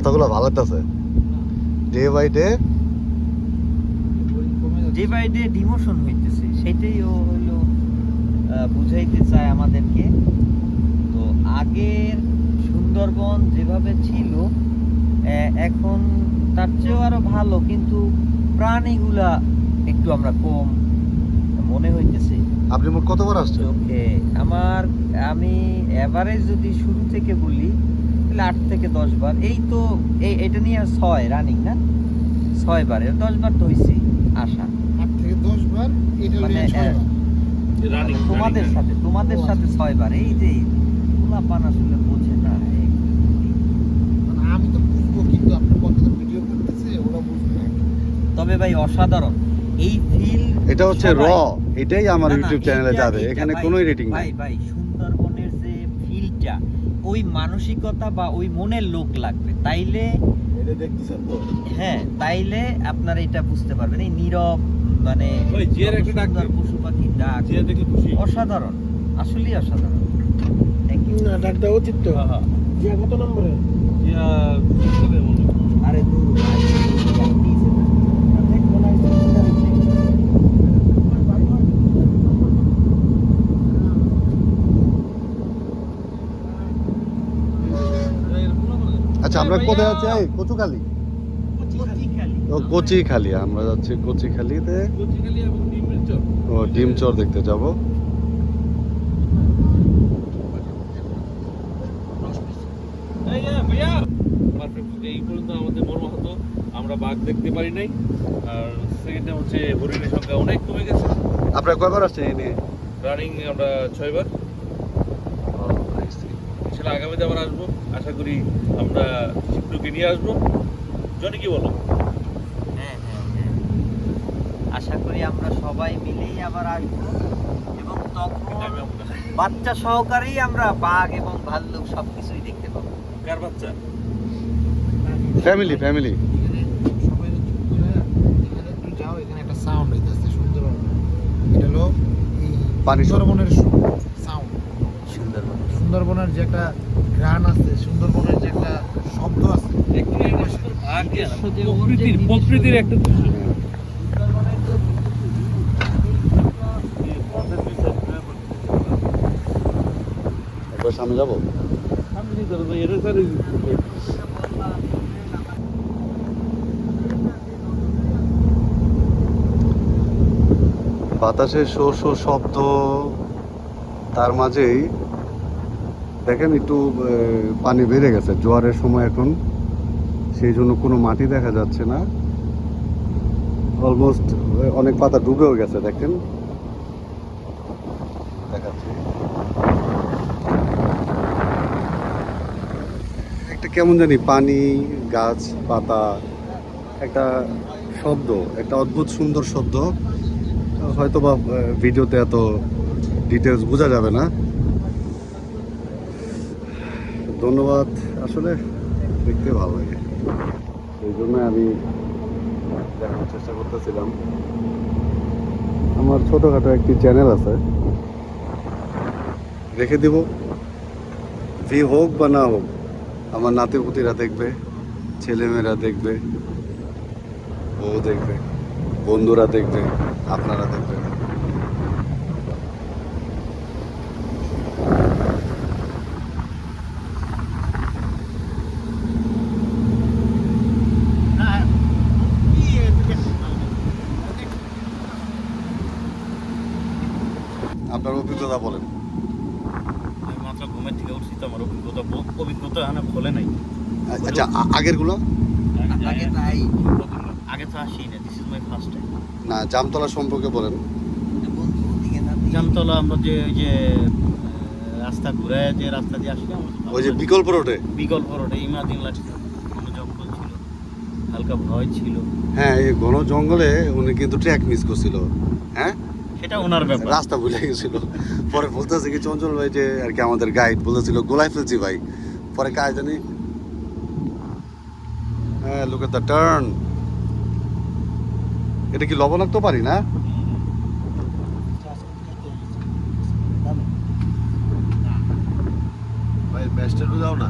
কথাগুলো ভালো লাগতেছে। Day by day day by day demotion হইতেছে সেটাই ও আহ, বুঝাইতে চায় আমাদেরকে। তো আগের সুন্দরবন যেভাবে ছিল এখন তার চেয়েও আরও ভালো কিন্তু প্রাণীগুলা একটু আমরা কম মনে হইতেছে। আপনি মোট কতবার আসছেন? ওকে আমার আমি এভারেজ যদি শুরু থেকে বলি তাহলে আট থেকে দশ বার। এই তো এই এটা নিয়ে ছয় রানিং না? ছয় বার। দশ বার তো হয়েছে আশা। আট থেকে দশ বার এটা মানে, তোমাদের সাথে তোমাদের সাথে আচ্ছা। ছয় বার। এই যে পোলাপান আসলে বোঝে না। মানে আমি তো বুঝব কিন্তু ভিডিও করতেছে ওরা বুঝবে। না তবে ভাই অসাধারণ। এই ফিল এটা হচ্ছে র এটাই আমার ইউটিউব চ্যানেলে যাবে। এখানে কোনো রেটিং ভাই ভাই সুন্দরবনের যে ফিলটা ওই মানসিকতা বা ওই মনের লোক লাগবে। তাইলে হ্যাঁ তাইলে আপনারা এটা বুঝতে পারবেন। এই নীরব মানে ওই একটা ডাক পশু পাখি ডাক। অসাধারণ আসলেই অসাধারণ। থ্যাংক ইউ না ডাক দেওয়া উচিত তো হ্যাঁ হ্যাঁ। জিয়া কত নম্বরে জিয়া। আরে দূর ভাই, এই দিয়েছে না। আর দেখব না, এই যে সেটা দেখছি। আচ্ছা আমরা কোথায় আছি? এই কচুখালি। ও কচিখালি আমরা যাচ্ছি কচিখালিতে। ও ডিম চর দেখতে যাব। এই. পর্যন্ত আমাদের মর্মাহত আমরা বাঘ দেখতে পারি নাই আর সেকেন্ডে হচ্ছে হরিণের সংখ্যা অনেক কমে গেছে আপনারা কয়বার আসছেন এই নিয়ে? রানিং আমরা ছয়বার। আগামীতে আবার আসব। আশা করি আমরা শিবটুকে নিয়ে আসব। জনি কি বলো? হ্যাঁ, হ্যাঁ, হ্যাঁ। আশা করি আমরা সবাই মিলেই আবার আসব। এবং তখন বাচ্চা সহকারেই আমরা বাঘ এবং ভাল্লুক সবকিছুই দেখতে পাবো। কার বাচ্চা? Family family. এখানে সবাই চুপ করে এখানে একটু যাও এখানে একটা সাউন্ড হইতেছে সুন্দর এটা হলো পানি। সুন্দরবনের সাউন্ড সুন্দরবন। সুন্দরবনের যে একটা গান আছে সুন্দরবনের যে একটা শব্দ আছে প্রকৃতির প্রকৃতির একটা দৃশ্য। একবার সামনে যাব? বাতাসের শো শো শব্দ তার মাঝেই দেখেন একটু পানি বেড়ে গেছে, জোয়ারের সময় এখন। সেই জন্য কোনো মাটি দেখা যাচ্ছে না। অলমোস্ট অনেক পাতা ডুবেও গেছে, দেখেন। একটা কেমন জানি পানি, গাছ, পাতা, একটা শব্দ, একটা অদ্ভুত সুন্দর শব্দ। হয়তো বা ভিডিওতে এত ডিটেলস বোঝা যাবে না। ধন্যবাদ। আসলে দেখতে ভালো লাগে। সেই জন্য আমি দেখানোর চেষ্টা করতেছিলাম। আমার ছোটোখাটো একটি চ্যানেল আছে। রেখে দিব। ভি হোক বা না হোক, আমার নাতিপুতিরা দেখবে, ছেলেমেয়েরা দেখবে ও দেখবে, বন্ধুরা দেখবে, আপনারা দেখবেন। আপনার অভিজ্ঞতা বলেন। আমি মাত্র ঘুমের থেকে উঠছি তো আমার অভিজ্ঞতা অভিজ্ঞতা এখানে খোলে নাই। আচ্ছা আগেরগুলো আগে তাই আগে তো আসি না this is my first time না জামতলা সম্পর্কে বলেন। না। জামতলা আমরা যে ওই যে রাস্তা ঘুরে যে রাস্তা দিয়ে আসলাম ওই যে বিকল্প রোডে? বিকল্প রোডে ইমাজিন লাগছে কোনো জঙ্গল ছিল হালকা ভয় ছিল। হ্যাঁ এই ঘন জঙ্গলে উনি কিন্তু ট্র্যাক মিস করছিল। হ্যাঁ? সেটা ওনার ব্যাপার। রাস্তা ভুলে গেছিল। পরে বলতেছে কি, চঞ্চল ভাই যে আর কি আমাদের গাইড বলেছিল গোলায় ফেলছি ভাই। পরে কাজ জানি? হ্যাঁ লুক এট দ্য টার্ন এটা কি লবণাক্ত পারি না? ভাই ব্যাসটা দাও না।